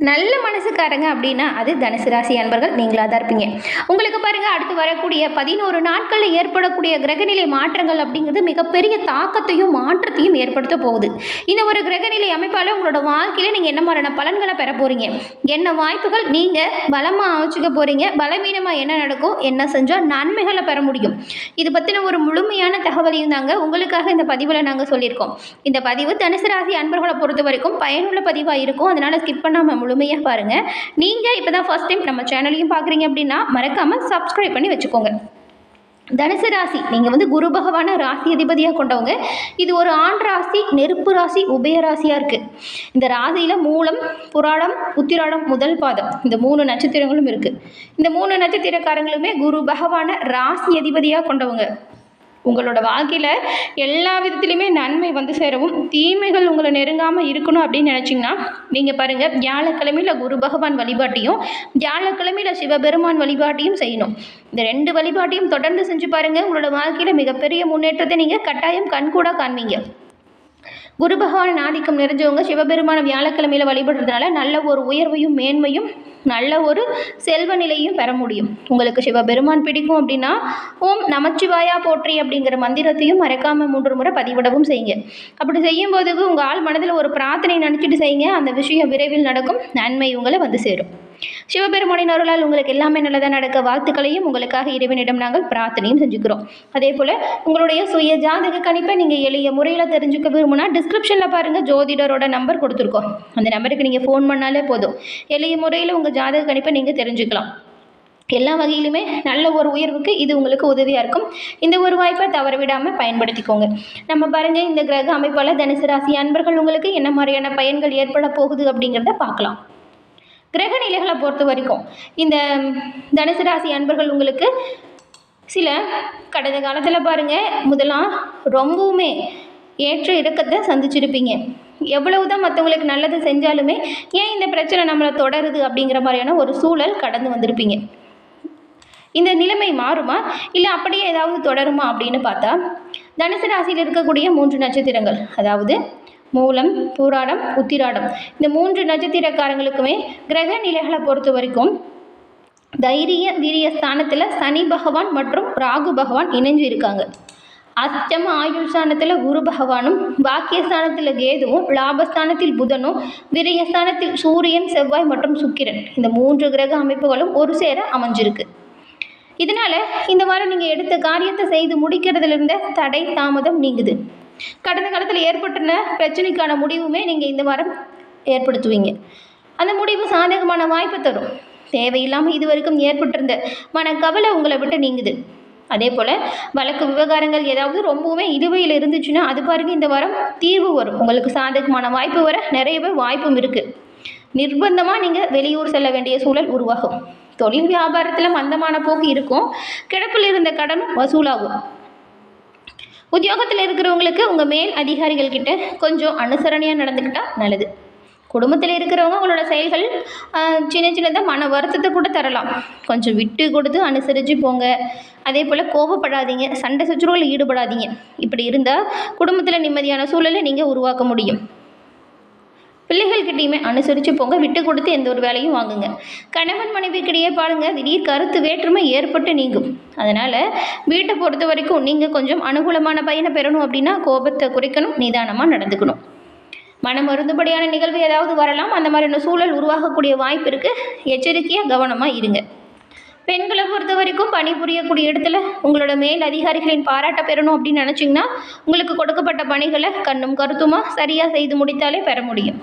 நல்ல மனசுக்காரங்க அப்படின்னா அது தனுசு ராசி அன்பர்கள். நீங்களாக தான் இருப்பீங்க. உங்களுக்கு பாருங்கள் அடுத்து வரக்கூடிய பதினோரு நாட்களில் ஏற்படக்கூடிய கிரகநிலை மாற்றங்கள் அப்படிங்கிறது மிகப்பெரிய தாக்கத்தையும் மாற்றத்தையும் ஏற்படுத்த போகுது. இந்த ஒரு கிரகநிலை அமைப்பால் உங்களோட வாழ்க்கையில் நீங்கள் என்ன மாதிரியான பலன்களை பெற போகிறீங்க என்ன வாய்ப்புகள்? நீங்கள் பலமாக அமைச்சிக்க போகிறீங்க பலவீனமாக என்ன நடக்கும்? என்ன செஞ்சால் நன்மைகளை பெற முடியும்? இது பற்றின ஒரு முழுமையான தகவலையும் தாங்க உங்களுக்காக இந்த பதிவில் நாங்கள் சொல்லியிருக்கோம். இந்த பதிவு தனுசு ராசி அன்பர்களை பொறுத்த வரைக்கும் பயனுள்ள பதிவாக இருக்கும். அதனால் ஸ்கிப் பண்ணாமல் முழுமையாக பாருங்கள் நீங்கள் இப்போ தான் ஃபஸ்ட் டைம் நம்ம சேனலையும் பார்க்குறீங்க அப்படின்னா மறக்காமல் சப்ஸ்கிரைப் பண்ணி வச்சுக்கோங்க. தனுசு ராசி நீங்கள் வந்து குரு பகவான ராசி அதிபதியாக கொண்டவங்க. இது ஒரு ஆண் ராசி நெருப்பு ராசி உபய ராசியாக இருக்குது இந்த ராசியில் மூலம் புராடம் உத்திராடம் முதல் பாதம். இந்த மூணு நட்சத்திரங்களும் இருக்குது இந்த மூணு நட்சத்திரக்காரங்களுமே குரு பகவான ராசி அதிபதியாக கொண்டவங்க. உங்களோட வாழ்க்கையில் எல்லா விதத்துலையுமே நன்மை வந்து சேரவும் தீமைகள் உங்களை நெருங்காமல் இருக்கணும் அப்படின்னு நினச்சிங்கன்னா நீங்கள் பாருங்கள் வியாழக்கிழமையில் குரு பகவான் வழிபாட்டையும் வியாழக்கிழமையில் சிவபெருமான் வழிபாட்டையும் செய்யணும். இந்த ரெண்டு வழிபாட்டையும் தொடர்ந்து செஞ்சு பாருங்கள் உங்களோட வாழ்க்கையில் மிகப்பெரிய முன்னேற்றத்தை நீங்கள் கட்டாயம் கண்கூடாக காண்பீங்க. குரு பகவான் ஆதிக்கம் நிறைஞ்சவங்க சிவபெருமான வியாழக்கிழமையில் வழிபடுறதுனால நல்ல ஒரு உயர்வையும் மேன்மையும் நல்ல ஒரு செல்வ நிலையும் பெற முடியும். உங்களுக்கு சிவபெருமான் பிடிக்கும் அப்படின்னா ஓம் நமச்சிவாயா போற்றி அப்படிங்கிற மந்திரத்தையும் மறக்காமல் மூன்று முறை பதிவிடவும் செய்யுங்க. அப்படி செய்யும் போதுக்கு உங்கள் ஆள் மனதில் ஒரு பிரார்த்தனை நினச்சிட்டு செய்யுங்க. அந்த விஷயம் விரைவில் நடக்கும். நன்மை உங்களை வந்து சேரும். சிவபெருமானின் அருளால் உங்களுக்கு எல்லாமே நல்லதாக நடக்க வாழ்த்துக்களையும் உங்களுக்காக இறைவனிடம் நாங்கள் பிரார்த்தனையும் செஞ்சுக்கிறோம். அதே போல் உங்களுடைய சுய ஜாதக கணிப்பை நீங்கள் எளிய முறையில் தெரிஞ்சுக்க விரும்புனா டிஸ்கிரிப்ஷனில் பாருங்கள் ஜோதிடரோட நம்பர் கொடுத்துருக்கோம். அந்த நம்பருக்கு நீங்கள் ஃபோன் பண்ணாலே போதும். எளிய முறையில் உங்கள் ஜாதக கணிப்பை நீங்கள் தெரிஞ்சுக்கலாம். எல்லா வகையிலுமே நல்ல ஒரு உயர்வுக்கு இது உங்களுக்கு உதவியாக இருக்கும். இந்த ஒரு வாய்ப்பை தவற விடாமல் பயன்படுத்திக்கோங்க. நம்ம பாருங்கள் இந்த கிரக அமைப்பால் தனுசு ராசி அன்பர்கள் உங்களுக்கு என்ன மாதிரியான பயன்கள் ஏற்பட போகுது அப்படிங்கிறத பார்க்கலாம். கிரக நிலைகளை பொறுத்த வரைக்கும் இந்த தனுசு ராசி அன்பர்கள் உங்களுக்கு சில கடந்த காலத்தில் பாருங்கள் முதலாம் ரொம்பவுமே ஏற்ற இறக்கத்தை சந்திச்சிருப்பீங்க. எவ்வளவு தான் மற்றவங்களுக்கு நல்லது செஞ்சாலுமே ஏன் இந்த பிரச்சனை நம்மளை தொடருது அப்படிங்கிற மாதிரியான ஒரு சூழல் கடந்து வந்திருப்பீங்க. இந்த நிலைமை மாறுமா? இல்லை அப்படியே ஏதாவது தொடருமா அப்படின்னு பார்த்தா தனுசு ராசியில் இருக்கக்கூடிய மூன்று நட்சத்திரங்கள் அதாவது மூலம் பூராடம் உத்திராடம். இந்த மூன்று நட்சத்திரக்காரங்களுக்குமே கிரக நிலைகளை பொறுத்த வரைக்கும் தைரிய வீரிய ஸ்தானத்தில் சனி பகவான் மற்றும் ராகு பகவான் இணைஞ்சு இருக்காங்க. அஷ்டம ஆயுள் ஸ்தானத்தில் குரு பகவானும் பாக்கியஸ்தானத்தில் கேதுவும் லாபஸ்தானத்தில் புதனும் விரயஸ்தானத்தில் சூரியன் செவ்வாய் மற்றும் சுக்கிரன். இந்த மூன்று கிரக அமைப்புகளும் ஒரு சேர அமைஞ்சிருக்கு. இதனால் இந்த வாரம் நீங்கள் எடுத்த காரியத்தை செய்து முடிக்கிறதுல இருந்த தடை தாமதம் நீங்குது. கடந்த காலத்தில் ஏற்பட்டுன பிரச்சனைக்கான முடிவுமே நீங்கள் இந்த வாரம் ஏற்படுத்துவீங்க. அந்த முடிவு சாதகமான வாய்ப்பு தரும். தேவையில்லாமல் இது வரைக்கும் ஏற்பட்டிருந்த மனக்கவலை உங்களை விட்டு நீங்குது. அதே போல் வழக்கு விவகாரங்கள் ஏதாவது ரொம்பவுமே இழுவையில் இருந்துச்சுன்னா அது பாருங்க இந்த வாரம் தீர்வு வரும். உங்களுக்கு சாதகமான வாய்ப்பு வர நிறையவே வாய்ப்பும் இருக்குது நிர்பந்தமாக நீங்கள் வெளியூர் செல்ல வேண்டிய சூழல் உருவாகும். தொழில் வியாபாரத்தில் மந்தமான போக்கு இருக்கும். கிடப்பில் இருந்த கடனும் வசூலாகும். உத்தியோகத்தில் இருக்கிறவங்களுக்கு உங்கள் மேல் அதிகாரிகள் கிட்ட கொஞ்சம் அனுசரணையாக நடந்துக்கிட்டால் நல்லது. குடும்பத்தில் இருக்கிறவங்க உங்களோட செயல்கள் சின்ன சின்னதாக மன வருத்தத்தை கூட தரலாம். கொஞ்சம் விட்டு கொடுத்து அனுசரித்து போங்க. அதே போல் கோபப்படாதீங்க. சண்டை சச்சுரவில் ஈடுபடாதீங்க. இப்படி இருந்தால் குடும்பத்தில் நிம்மதியான சூழலை நீங்கள் உருவாக்க முடியும். பிள்ளைகள்கிட்டையுமே அனுசரித்து போங்க விட்டு கொடுத்து எந்த ஒரு வேலையும் வாங்குங்க. கணவன் மனைவிக்கிடையே பாருங்க திடீர் கருத்து வேற்றுமை ஏற்பட்டு நீங்கும். அதனால் வீட்டை பொறுத்த வரைக்கும் நீங்கள் கொஞ்சம் அனுகூலமான பயனை பெறணும் அப்படின்னா கோபத்தை குறைக்கணும் நிதானமாக நடந்துக்கணும். மனம் மருந்துபடியான நிகழ்வு ஏதாவது வரலாம் அந்த மாதிரியான சூழல் உருவாகக்கூடிய வாய்ப்பு இருக்குது எச்சரிக்கையாக கவனமாக இருங்க. பெண்களை பொறுத்த வரைக்கும் பணிபுரியக்கூடிய இடத்துல உங்களோட மேல் அதிகாரிகளின் பாராட்ட பெறணும் அப்படின்னு நினச்சிங்கன்னா உங்களுக்கு கொடுக்கப்பட்ட பணிகளை கண்ணும் கருத்துமாக சரியாக செய்து முடித்தாலே பெற முடியும்.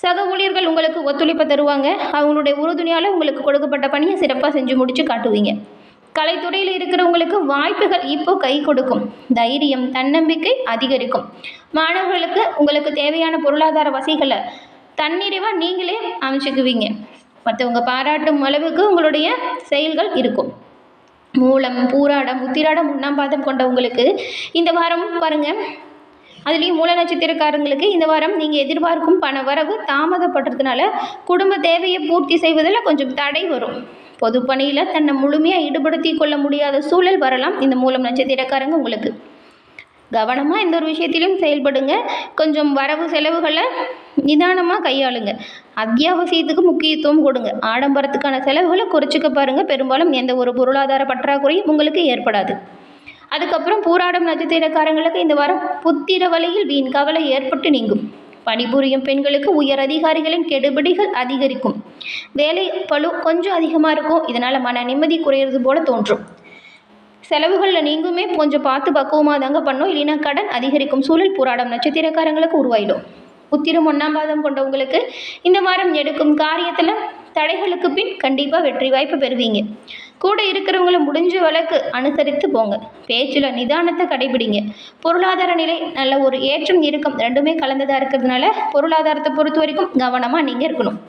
சக ஊழியர்கள் உங்களுக்கு ஒத்துழைப்பு தருவாங்க. அவங்களுடைய உறுதுணையால் உங்களுக்கு கொடுக்கப்பட்ட பணியை சிறப்பாக செஞ்சு முடித்து காட்டுவீங்க. கலைத்துறையில் இருக்கிறவங்களுக்கு வாய்ப்புகள் இப்போ கை கொடுக்கும். தைரியம் தன்னம்பிக்கை அதிகரிக்கும். மாணவர்களுக்கு உங்களுக்கு தேவையான பொருளாதார வசதிகளை தன்னிறைவாக நீங்களே அமைச்சுக்குவீங்க. மற்றவங்க பாராட்டும் அளவுக்கு உங்களுடைய செயல்கள் இருக்கும். மூலம் பூராடம் உத்திராடம் உண்ணாம்பாதம் பாதம் கொண்டவங்களுக்கு இந்த வாரம் பாருங்கள் அதுலேயும் மூல நட்சத்திரக்காரங்களுக்கு இந்த வாரம் நீங்கள் எதிர்பார்க்கும் பண வரவு தாமதப்படுறதுனால குடும்ப தேவையை பூர்த்தி செய்வதில் கொஞ்சம் தடை வரும். பொது பணியில் தன்னை முழுமையாக ஈடுபடுத்தி கொள்ள முடியாத சூழல் வரலாம் இந்த மூலம் நட்சத்திரக்காரங்க உங்களுக்கு. கவனமாக எந்த ஒரு விஷயத்திலும் செயல்படுங்க. கொஞ்சம் வரவு செலவுகளை நிதானமாக கையாளுங்க. அத்தியாவசியத்துக்கு முக்கியத்துவம் கொடுங்க. ஆடம்பரத்துக்கான செலவுகளை குறைச்சிக்க பாருங்கள் பெரும்பாலும் எந்த ஒரு பொருளாதார பற்றாக்குறையும் உங்களுக்கு ஏற்படாது. அதுக்கப்புறம் பூராடம் நட்சத்திரக்காரங்களுக்கு இந்த வாரம் புத்திர வழியில் வீண் கவலை ஏற்பட்டு நீங்கும். பணிபுரியும் பெண்களுக்கு உயர் அதிகாரிகளின் கெடுபிடிகள் அதிகரிக்கும். வேலை பளு கொஞ்சம் அதிகமாக இருக்கும். இதனால் மன நிம்மதி குறையிறது போல தோன்றும். செலவுகளில் நீங்குமே கொஞ்சம் பார்த்து பக்குவமாக தாங்க பண்ணும். இல்லைன்னா கடன் அதிகரிக்கும் சூழல் போராடம் நட்சத்திரக்காரங்களுக்கு உருவாயிடும். உத்திரம் ஒன்றாம் பாதம் கொண்டவங்களுக்கு இந்த வாரம் எடுக்கும் காரியத்தில் தடைகளுக்கு பின் கண்டிப்பாக வெற்றி வாய்ப்பு பெறுவீங்க. கூட இருக்கிறவங்கள முடிஞ்ச வழக்கு அனுசரித்து போங்க. பேச்சில் நிதானத்தை கடைபிடிங்க. பொருளாதார நிலை நல்ல ஒரு ஏற்றம் இறுக்கம் ரெண்டுமே கலந்ததாக இருக்கிறதுனால பொருளாதாரத்தை பொறுத்த வரைக்கும் கவனமாக நீங்கள் இருக்கணும்.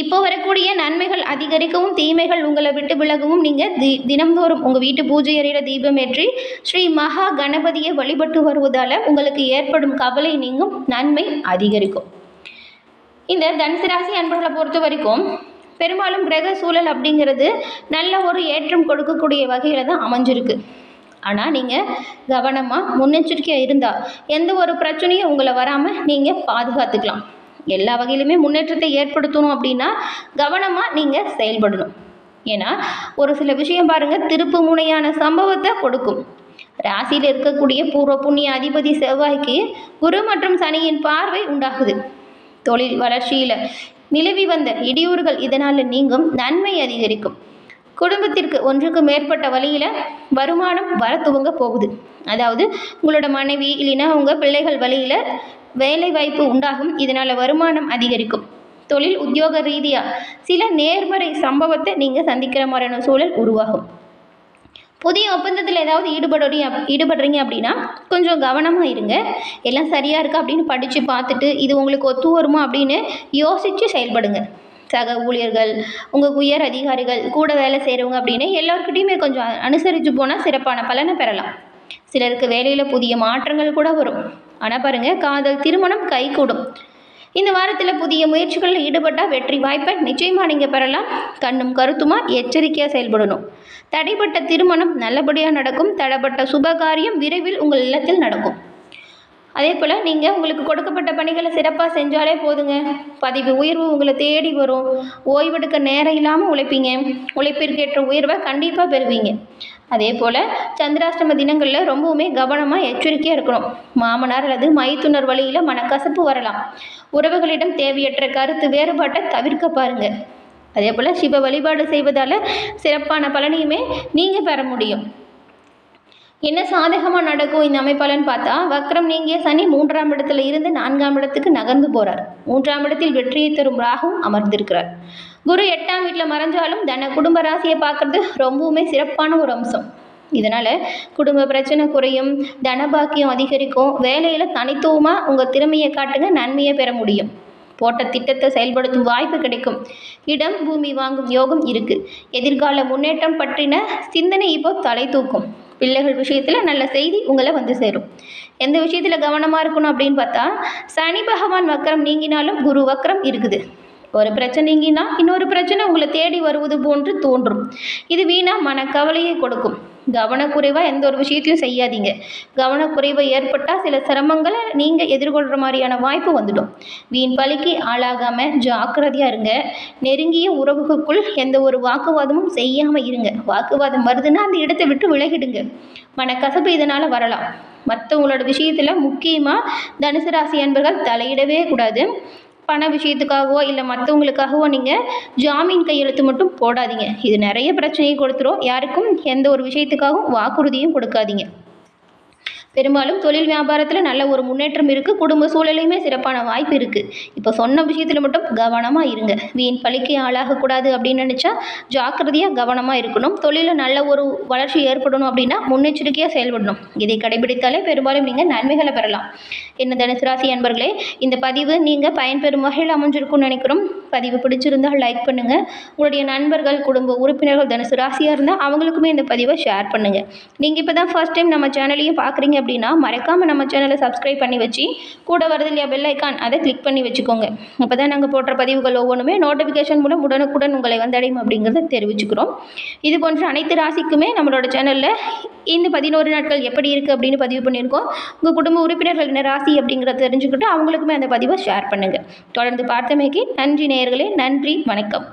இப்போ வரக்கூடிய நன்மைகள் அதிகரிக்கவும் தீமைகள் உங்களை விட்டு விலகவும் நீங்கள் தி தினம்தோறும் உங்கள் வீட்டு பூஜை அறையில் தீபம் ஏற்றி ஸ்ரீ மகா கணபதியை வழிபட்டு வருவதால் உங்களுக்கு ஏற்படும் கவலை நீங்கும் நன்மை அதிகரிக்கும். இந்த தனுசு ராசி அன்பர்களை பொறுத்த வரைக்கும் பெரும்பாலும் கிரக சூழல் அப்படிங்கிறது நல்ல ஒரு ஏற்றம் கொடுக்கக்கூடிய வகையில் தான் அமைஞ்சிருக்கு. ஆனால் நீங்கள் கவனமாக முன்னெச்சரிக்கையாக இருந்தால் எந்த ஒரு பிரச்சனையும் உங்களை வராமல் நீங்கள் பாதுகாத்துக்கலாம். எல்லா வகையிலுமே முன்னேற்றத்தை ஏற்படுத்தணும் அப்படின்னா கவனமாக நீங்கள் செயல்படணும். ஏன்னா ஒரு சில விஷயம் பாருங்கள் திருப்பு முனையான சம்பவத்தை கொடுக்கும். ராசியில் இருக்கக்கூடிய பூர்வ புண்ணிய அதிபதி செவ்வாய்க்கு குரு மற்றும் சனியின் பார்வை உண்டாகுது. தொழில் வளர்ச்சியில் நிலவி வந்த இடையூறுகள் இதனால் நீங்கும் நன்மை அதிகரிக்கும். குடும்பத்திற்கு ஒன்றுக்கு மேற்பட்ட வழியில் வருமானம் வர துவங்க போகுது. அதாவது உங்களோட மனைவி இல்லைன்னா உங்கள் பிள்ளைகள் வழியில் வேலை வாய்ப்பு உண்டாகும். இதனால் வருமானம் அதிகரிக்கும். தொழில் உத்தியோக ரீதியாக சில நேர்மறை சம்பவத்தை நீங்கள் சந்திக்கிற மாதிரியான சூழல் உருவாகும். புதிய ஒப்பந்தத்தில் ஏதாவது ஈடுபடுறீங்க ஈடுபடுறீங்க அப்படின்னா கொஞ்சம் கவனமாக இருங்க. எல்லாம் சரியாக இருக்கா அப்படின்னு படித்து பார்த்துட்டு இது உங்களுக்கு ஒத்து வருமா அப்படின்னு யோசித்து செயல்படுங்க. சக ஊழியர்கள் உங்கள் உயர் அதிகாரிகள் கூட வேலை செய்கிறவங்க அப்படின்னு எல்லோருக்கிட்டையுமே கொஞ்சம் அனுசரித்து போனால் சிறப்பான பலனை பெறலாம். சிலருக்கு வேலையில் புதிய மாற்றங்கள் கூட வரும். ஆனால் பாருங்கள் காதல் திருமணம் கைகூடும். இந்த வாரத்தில் புதிய முயற்சிகளில் ஈடுபட்டால் வெற்றி வாய்ப்பை நிச்சயமாக நீங்கள் பெறலாம். கண்ணும் கருத்துமா எச்சரிக்கையாக செயல்படணும். தடைப்பட்ட திருமணம் நல்லபடியாக நடக்கும். தடைப்பட்ட சுபகாரியம் விரைவில் உங்கள் இல்லத்தில் நடக்கும். அதே போல் நீங்கள் உங்களுக்கு கொடுக்கப்பட்ட பணிகளை சிறப்பாக செஞ்சாலே போதுங்க. பதவி உயர்வு உங்களை தேடி வரும். ஓய்வெடுக்க நேரம் இல்லாமல் உழைப்பீங்க. உழைப்பிற்கேற்ற உயர்வை கண்டிப்பாக பெறுவீங்க. அதே போல் சந்திராஷ்டம தினங்களில் ரொம்பவுமே கவனமாக எச்சரிக்கையாக இருக்கணும். மாமனார் அல்லது மைத்துனர் வழியில் மனக்கசப்பு வரலாம். உறவுகளிடம் தேவையற்ற கருத்து வேறுபாட்டை தவிர்க்க பாருங்கள் அதே போல் சிவ வழிபாடு செய்வதால் சிறப்பான பலனையுமே நீங்கள் பெற முடியும். என்ன சாதகமாக நடக்கும் இந்த அமைப்பாளன்னு பார்த்தா வக்ரம் நீங்கிய சனி மூன்றாம் இடத்துல இருந்து நான்காம் இடத்துக்கு நகர்ந்து போகிறார் மூன்றாம் இடத்தில் வெற்றியை தரும் ராகும் அமர்ந்திருக்கிறார். குரு எட்டாம் வீட்டில் மறைஞ்சாலும் தன குடும்ப ராசியை பார்க்குறது ரொம்பவுமே சிறப்பான ஒரு அம்சம். இதனால் குடும்ப பிரச்சனை குறையும் தனபாக்கியம் அதிகரிக்கும் வேலையில் தனித்துவமாக உங்கள் திறமையை காட்டுங்க நன்மையை பெற முடியும். போட்ட திட்டத்தை செயல்படுத்தும் வாய்ப்பு கிடைக்கும். இடம் பூமி வாங்கும் யோகம் இருக்குது எதிர்கால முன்னேற்றம் பற்றின சிந்தனை இப்போ தலை தூக்கும். பிள்ளைகள் விஷயத்தில் நல்ல செய்தி உங்களை வந்து சேரும். எந்த விஷயத்தில் கவனமாக இருக்கணும் அப்படின்னு பார்த்தா சனி பகவான் வக்கரம் நீங்கினாலும் குரு வக்கரம் இருக்குது. ஒரு பிரச்சனை நீங்கினா இன்னொரு பிரச்சனை உங்களை தேடி வருவது போன்று தோன்றும். இது வீணா மனக்கவலையை கொடுக்கும். கவனக்குறைவாக எந்த ஒரு விஷயத்தையும் செய்யாதீங்க. கவனக்குறைவு ஏற்பட்டால் சில சிரமங்களை நீங்கள் எதிர்கொள்கிற மாதிரியான வாய்ப்பு வந்துடும். வீண் பலிக்கு ஆளாகாமல் ஜாக்கிரதையாக இருங்க. நெருங்கிய உறவுகளுக்குள் எந்த ஒரு வாக்குவாதமும் செய்யாமல் இருங்க. வாக்குவாதம் வருதுன்னா அந்த இடத்தை விட்டு விலகிடுங்க. மனக்கசப்பு இதனால் வரலாம். மற்றவங்களோட விஷயத்தில் முக்கியமாக தனுசு ராசி அன்பர்கள் தலையிடவே கூடாது. பண விஷயத்துக்காகவோ இல்லை மற்றவங்களுக்காகவோ நீங்கள் ஜாமீன் கையெழுத்து மட்டும் போடாதீங்க. இது நிறைய பிரச்சனையை கொடுத்துரும். யாருக்கும் எந்த ஒரு விஷயத்துக்காகவும் வாக்குறுதியும் கொடுக்காதீங்க. பெரும்பாலும் தொழில் வியாபாரத்தில் நல்ல ஒரு முன்னேற்றம் இருக்குது குடும்ப சூழலையுமே சிறப்பான வாய்ப்பு இருக்குது இப்போ சொன்ன விஷயத்தில் மட்டும் கவனமாக இருங்க. வீண் பழிக்கு ஆளாகக்கூடாது அப்படின்னு நினச்சா ஜாக்கிரதையாக கவனமாக இருக்கணும். தொழிலில் நல்ல ஒரு வளர்ச்சி ஏற்படணும் அப்படின்னா முன்னெச்சரிக்கையாக செயல்படணும். இதை கடைபிடித்தாலே பெரும்பாலும் நீங்கள் நன்மைகளை பெறலாம். என்ன தனுசு ராசி அன்பர்களே இந்த பதிவு நீங்கள் பயன்பெறும் வகையில் அமைஞ்சிருக்கும்னு நினைக்கிறோம். பதிவு பிடிச்சிருந்தால் லைக் பண்ணுங்கள் உங்களுடைய நண்பர்கள் குடும்ப உறுப்பினர்கள் தனுசு ராசியாக இருந்தால் அவங்களுக்குமே இந்த பதிவை ஷேர் பண்ணுங்கள் நீங்கள் இப்போ தான் ஃபர்ஸ்ட் டைம் நம்ம சேனலையும் பார்க்குறீங்க அப்படின்னா மறக்காமல் நம்ம சேனலை சப்ஸ்கிரைப் பண்ணி வச்சு கூட வருது இல்லையா பெல் ஐக்கான் அதை கிளிக் பண்ணி வச்சுக்கோங்க. அப்போ தான் நாங்கள் போடுற பதிவுகள் ஒவ்வொன்றுமே நோட்டிஃபிகேஷன் மூலம் உடனுக்குடன் உங்களை வந்தடையும் அப்படிங்கிறத தெரிவிச்சுக்கிறோம். இது போன்ற அனைத்து ராசிக்குமே நம்மளோட சேனலில் இந்த பதினோரு நாட்கள் எப்படி இருக்குது அப்படின்னு பதிவு பண்ணியிருக்கோம். உங்கள் குடும்ப உறுப்பினர்கள் என்ன ராசி அப்படிங்கிறத தெரிஞ்சுக்கிட்டு அவங்களுக்குமே அந்த பதிவை ஷேர் பண்ணுங்கள் தொடர்ந்து பார்த்தமைக்கு நன்றி நேயர்களே நன்றி வணக்கம்.